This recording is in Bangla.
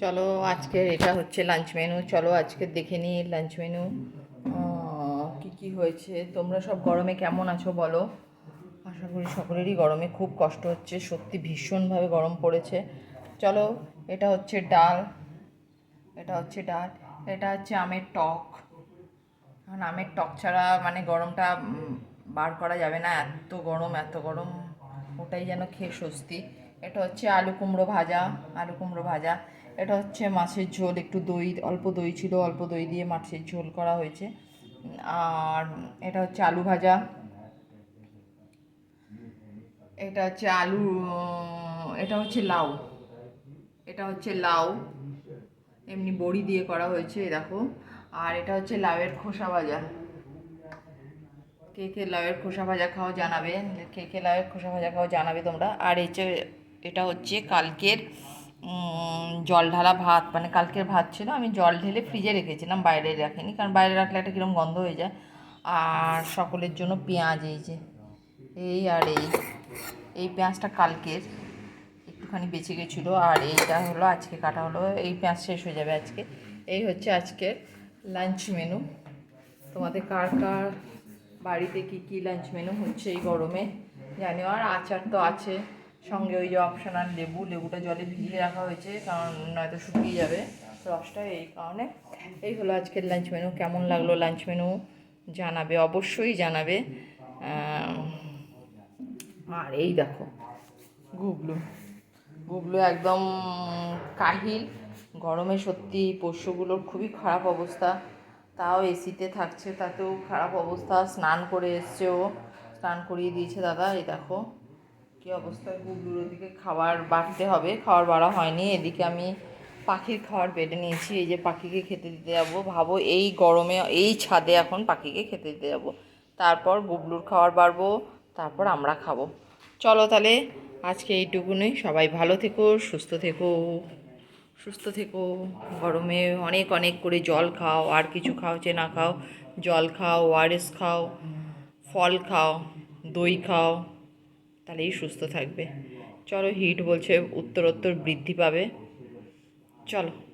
চলো আজকে এটা হচ্ছে লাঞ্চ মেনু চলো আজকে দেখে নিই লাঞ্চ মেনু কি কি হয়েছে? তোমরা সব গরমে কেমন আছো বলো? আশা করি সকলেরই গরমে খুব কষ্ট হচ্ছে। সত্যি ভীষণভাবে গরম পড়েছে। চলো, এটা হচ্ছে ডাল। এটা হচ্ছে ডাল। এটা হচ্ছে আমের টক। কারণ আমের টক ছাড়া মানে গরমটা বার করা যাবে না। এত গরম এত গরম। ওটাই যেন খেয়ে স্বস্তি। এটা হচ্ছে আলু কুমড়ো ভাজা, আলু কুমড়ো ভাজা। এটা হচ্ছে মাছের ঝোল, একটু দই, অল্প দই ছিল, অল্প দই দিয়ে মাছের ঝোল করা হয়েছে। আর এটা হচ্ছে আলু ভাজা। এটা হচ্ছে আলু, এটা হচ্ছে লাউ। এটা হচ্ছে লাউ। এমনি বড়ি দিয়ে করা হয়েছে দেখো। আর এটা হচ্ছে লাউয়ের খোসা ভাজা। কে কে লাউয়ের খোসা ভাজা খাও জানাবে, কে কে লাউয়ের খোসা ভাজা খাও জানাবে তোমরা। আর এই যে এটা হচ্ছে কালকের জল ঢালা ভাত মানে কালকের ভাত ছিল, আমি জল ঢেলে ফ্রিজে রেখেছিলাম, বাইরে রাখিনি, কারণ বাইরে রাখলে একটা কীরকম গন্ধ হয়ে যায়। আর সকলের জন্য পেঁয়াজ এই যে, এই আর এই এই পেঁয়াজটা কালকের, একটুখানি বেঁচে গেছিল, আর এইটা হলো আজকে কাটা হলো, এই পেঁয়াজ শেষ হয়ে যাবে আজকে। এই হচ্ছে আজকের লাঞ্চ মেনু তোমাদের কার কার বাড়িতে কী কী লাঞ্চ মেনু হচ্ছে এই গরমে? জানিও, আর আচার তো আছে। সঙ্গে ওই যে অপশনাল লেবু, লেবুটা জলে ভিজিয়ে রাখা হয়েছে, কারণ নয়তো শুকিয়ে যাবে। রসটা এই কারণে। এই হলো আজকের লাঞ্চ মেনু কেমন লাগল লাঞ্চ মেনু জানাবে, অবশ্যই জানাবে। আর এই দেখো, গুবলু। গুবলু একদম কাহিল। গরমে সত্যি পোষ্যগুলোর খুবই খারাপ অবস্থা। তাও এসিতে থাকছে, তাতেও খারাপ অবস্থা। স্নান করে এসছে ও। স্নান করিয়ে দিয়েছে দাদা, এই দেখো। কী অবস্থা গুবলুর ওদিকে খাবার বাড়তে হবে? খাবার বাড়া হয়নি। এদিকে আমি পাখির খাবার বেড়ে নিয়েছি। এই যে পাখিকে খেতে দিতে যাব। ভাবো এই গরমে, এই ছাদে এখন পাখিকে খেতে দিতে যাব। তারপর গুবলুর খাবার বাড়বো। তারপর আমরা খাব। চলো তাহলে আজকে এইটুকুনই সবাই ভালো থেকো, সুস্থ থেকো। সুস্থ থেকো। গরমে অনেক অনেক করে জল খাও। আর কিছু খাও, চেনা খাও। জল খাও ওআরএস খাও, ফল খাও, দই খাও। তাহলেই সুস্থ থাকবে। চলো হিট বলছে উত্তরোত্তর বৃদ্ধি পাবে। চলো।